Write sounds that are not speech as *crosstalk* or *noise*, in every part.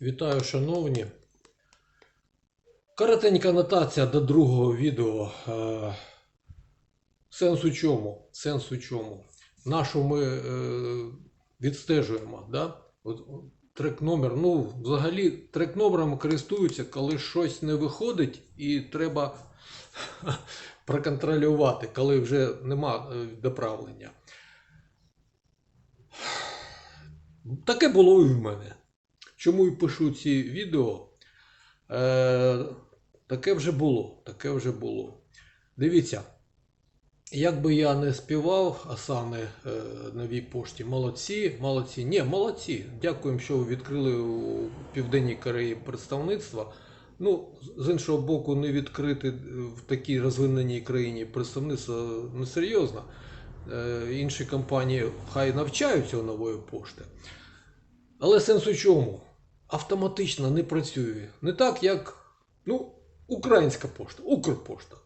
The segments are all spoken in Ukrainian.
Вітаю, шановні. Коротенька анотація до другого відео. Е, Сенс у чому? Сенс у чому? Нашу ми е, відстежуємо. Да? Трек номер. Ну, взагалі, трек номером користуються, коли щось не виходить, і треба *laughs* проконтролювати, коли вже нема е, доправлення. Таке було і в мене. Чому і пишу ці відео? Е, таке вже було. Таке вже було. Дивіться, як би я не співав, Асани е, новій пошті, молодці, молодці. Ні, молодці. Дякуємо, що ви відкрили у Південній Кореї представництво. Ну, з іншого боку, не відкрити в такій розвиненій країні представництво несерйозно. Е, інші компанії хай навчаються у нової пошти. Але сенс у чому? Автоматично не працює. Не так, як ну, українська пошта, Укрпошта.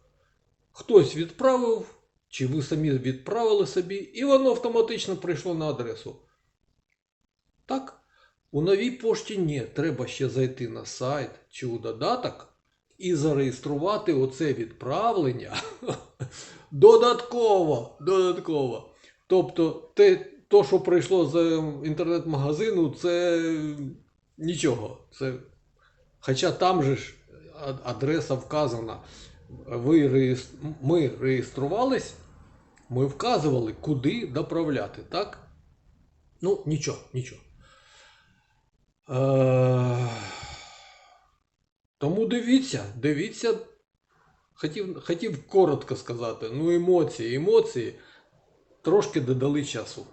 Хтось відправив, чи ви самі відправили собі, і воно автоматично прийшло на адресу. Так? У новій пошті ні. Треба ще зайти на сайт чи у додаток і зареєструвати оце відправлення *laughs* додатково. Додатково. Тобто, те, то, що прийшло з інтернет-магазину, це нічого. Це... Хоча там же ж адреса вказана. Ви реєс... Ми реєструвались, ми вказували, куди доправляти, так? Ну, нічого, нічого. Е... Тому дивіться, дивіться. Хотів, хотів коротко сказати. Ну, емоції, емоції трошки додали часу.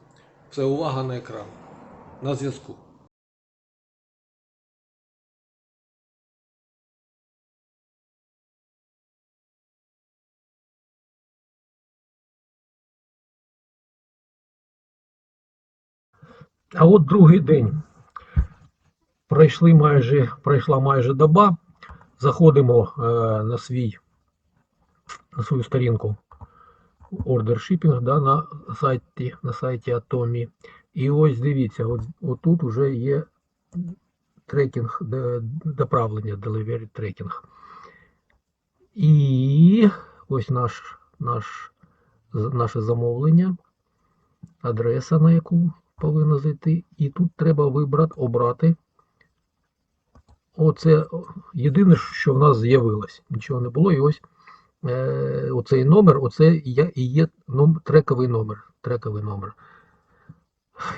Все, увага на екран. На зв'язку. А от другий день. Пройшли майже, пройшла майже доба. Заходимо е, на свій на свою сторінку Order Shipping да, на сайті на сайті Atomi. І ось дивіться, от, отут вже є трекінг, доправлення, delivery трекінг. І ось наш, наш, наше замовлення, адреса, на яку повинно зайти. І тут треба вибрати, обрати. Оце єдине, що в нас з'явилось. Нічого не було. І ось е, оцей номер, оце і є, ном, трековий номер. Трековий номер.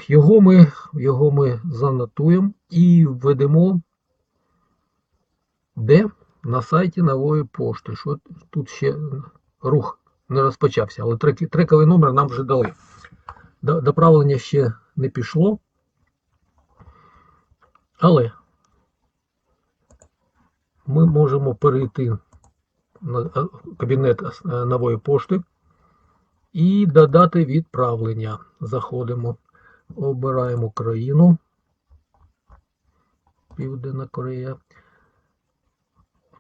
Його ми, його ми занотуємо і введемо де? На сайті нової пошти. Що тут ще рух не розпочався, але трековий номер нам вже дали. До- Доправлення ще не пішло. Але ми можемо перейти на е, кабінет е, нової пошти і додати відправлення. Заходимо, обираємо країну. Південна Корея.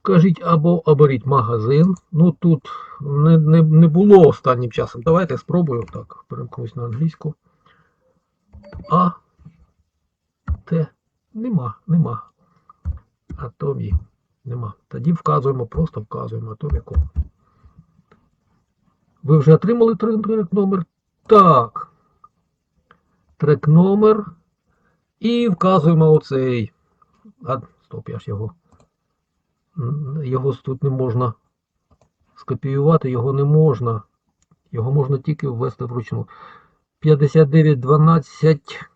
Кажіть або оберіть магазин. Ну тут не, не, не було останнім часом. Давайте спробую так. Перемкнусь на англійську. А Т нема, нема. Атомі. Нема. Тоді вказуємо, просто вказуємо атоміку. Ви вже отримали трек номер? Так. Трек номер. І вказуємо оцей. А, стоп, я ж його. Його тут не можна скопіювати, його не можна. Його можна тільки ввести вручну. 59 12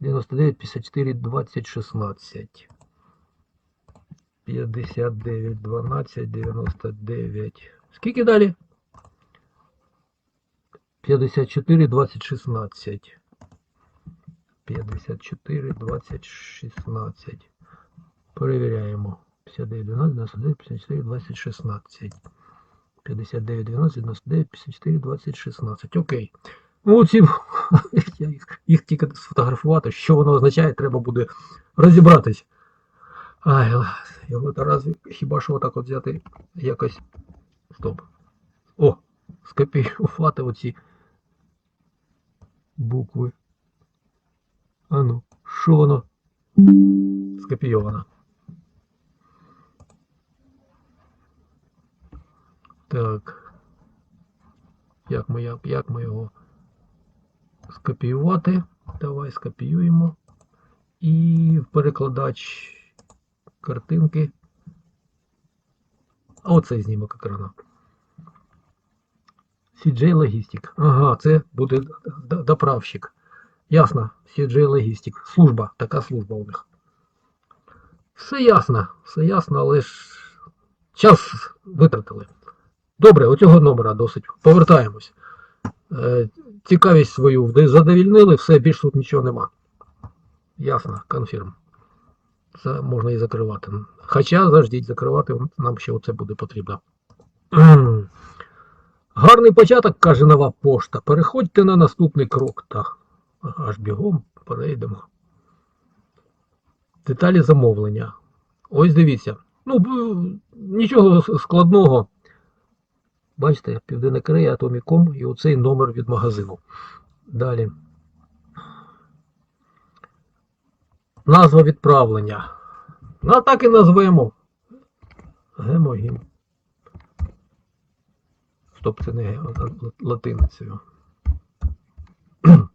99 54 20 16. 59 12 99. Скільки далі? 54 20 16. 54 20 16. Перевіряємо. 59 12 99 54 20 16. 59 12 99 54 20 16. Окей. Ну, оці, *laughs* я їх, їх тільки сфотографувати, що воно означає, треба буде розібратись. Ай, його Тарас, хіба що отак от взяти якось. Стоп. О, скопіювати оці букви. Ану, що воно? скопійована. Так. Як ми, як, як ми його скопіювати? Давай скопіюємо. І в перекладач картинки. Оцей знімок екрана. CJ Logistic. Ага, це буде доправщик. Ясно. CJ Logistic. Служба, така служба у них. Все ясно, все ясно, але ж час витратили. Добре, оцього номера досить. Повертаємось. Е, цікавість свою задовільнили, все, більш тут нічого нема. Ясно, конфірм. Це можна і закривати. Хоча, заждіть, закривати нам ще оце буде потрібно. *clears throat* Гарний початок, каже нова пошта. Переходьте на наступний крок. Так, аж бігом перейдемо. Деталі замовлення. Ось дивіться. Ну, нічого складного. Бачите, Південна Корея, Atomicom і оцей номер від магазину. Далі. Назва відправлення. Ну, так і назвемо. Гемогім. Стоп, це не ге, а латиницею. *clears throat*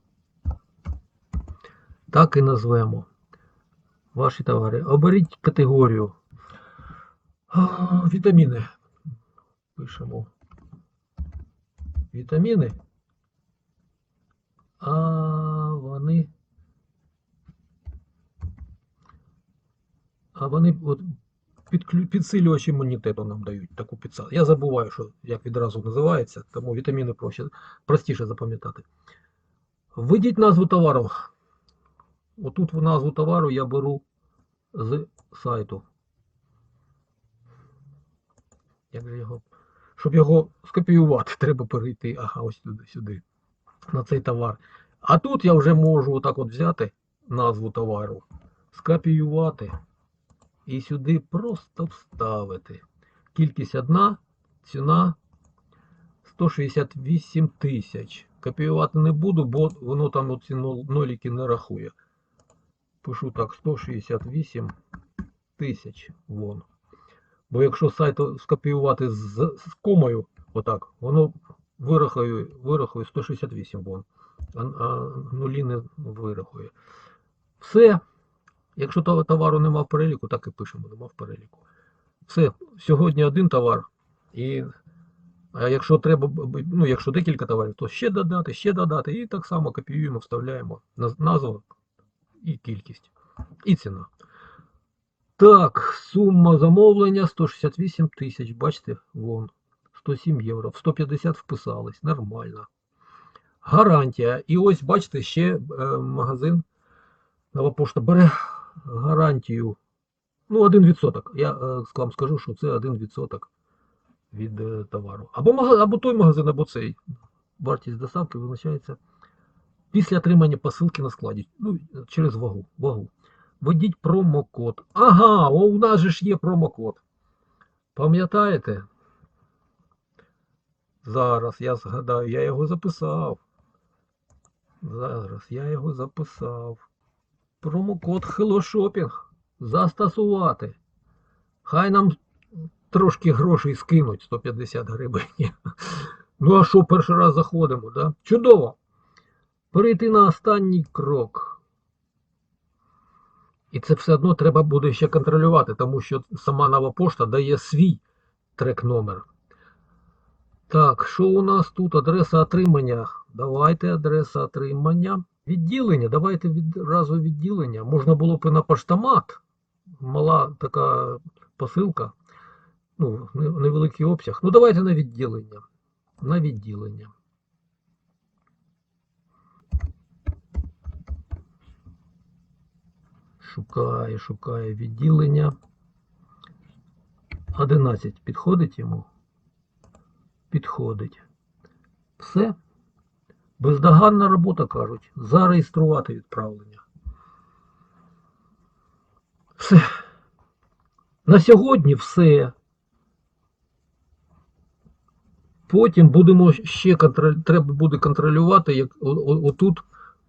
Так і назвемо. Ваші товари. Оберіть категорію. Вітаміни. Пишемо. Вітаміни. А вони. А вони от підклю- підсилювач імунітету нам дають таку підсаду. Я забуваю, що як відразу називається, тому вітаміни проще, простіше запам'ятати. Введіть назву товару. Отут в назву товару я беру з сайту. Як же його? Щоб його скопіювати, *laughs* треба перейти. Ага, ось сюди, сюди. На цей товар. А тут я вже можу отак от взяти назву товару, скопіювати і сюди просто вставити. Кількість одна, ціна 168 тисяч. Копіювати не буду, бо воно там оці ноліки не рахує. Пишу так, 168 тисяч. Вон. Бо якщо сайт скопіювати з, з комою, отак, воно вирахує, вирахує 168 вон. А, а нулі не вирахує. Все. Якщо товару нема в переліку, так і пишемо, нема в переліку. Все, сьогодні один товар. І а якщо треба, ну, якщо декілька товарів, то ще додати, ще додати. І так само копіюємо, вставляємо назву і кількість. І ціна. Так, сума замовлення 168 тисяч. Бачите, вон. 107 євро. В 150 вписались. Нормально. Гарантія. І ось, бачите, ще е, магазин. Нова пошта бере гарантію. Ну, 1%. Я е, вам скажу, що це 1% від е, товару. Або, або той магазин, або цей. Вартість доставки визначається після отримання посилки на складі. Ну, через вагу. вагу. Введіть промокод. Ага, о, у нас же ж є промокод. Пам'ятаєте? Зараз я згадаю, я його записав. Зараз я його записав. Промокод Hello Shopping застосувати. Хай нам трошки грошей скинуть 150 гривень. *laughs* Ну а що, перший раз заходимо, да? Чудово. Перейти на останній крок. І це все одно треба буде ще контролювати, тому що сама нова пошта дає свій трек-номер. Так, що у нас тут? Адреса отримання. Давайте адреса отримання. Відділення. Давайте відразу відділення. Можна було б і на поштомат. Мала така посилка. Ну, невеликий обсяг. Ну, давайте на відділення. На відділення. Шукає, шукає відділення. 11 підходить йому? Підходить. Все. Бездоганна робота, кажуть. Зареєструвати відправлення. Все. На сьогодні все. Потім будемо ще контроль... треба буде контролювати, як отут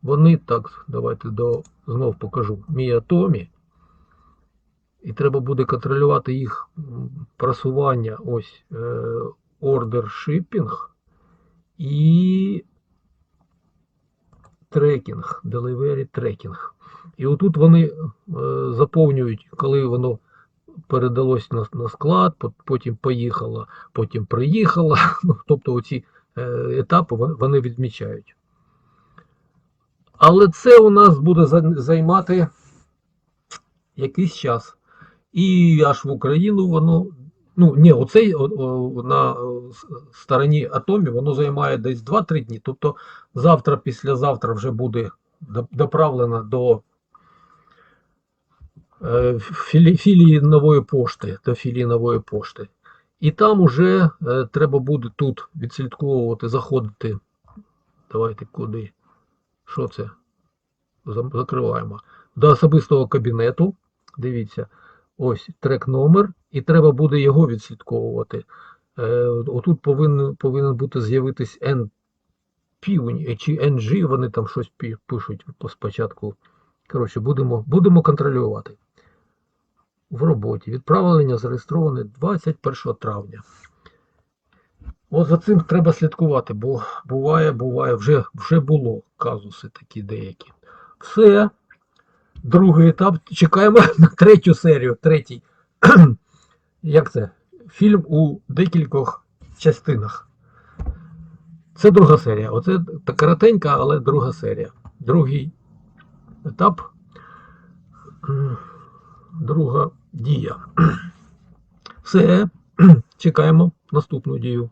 вони так, давайте до знов покажу. Міатомі. І треба буде контролювати їх просування. Ось order shipping і трекінг, delivery трекінг. І отут вони е, заповнюють, коли воно передалось на, на склад, потім поїхало, потім приїхало. *laughs* Ну, тобто оці е, етапи вони відмічають. Але це у нас буде займати якийсь час. І аж в Україну воно. Ну, ні, оцей о, о, на стороні атомі воно займає десь 2-3 дні. Тобто завтра, післязавтра вже буде доправлено до е, філі, філії нової пошти, до філії нової пошти. І там уже е, треба буде тут відслідковувати, заходити. Давайте куди? Що це? Закриваємо. До особистого кабінету. Дивіться, ось трек номер, і треба буде його відслідковувати. Е, отут повинен, повинен бути з'явитись N півень чи NG, вони там щось пишуть спочатку. Коротше, будемо, будемо контролювати. В роботі. Відправлення зареєстроване 21 травня. От за цим треба слідкувати, бо буває, буває, вже, вже було казуси такі деякі. Все. Другий етап. Чекаємо *laughs* на третю серію. Третій. *clears throat* Як це? Фільм у декількох частинах. Це друга серія. Оце коротенька, але друга серія. Другий етап. Друга дія. *clears throat* Все. *clears throat* Чекаємо наступну дію.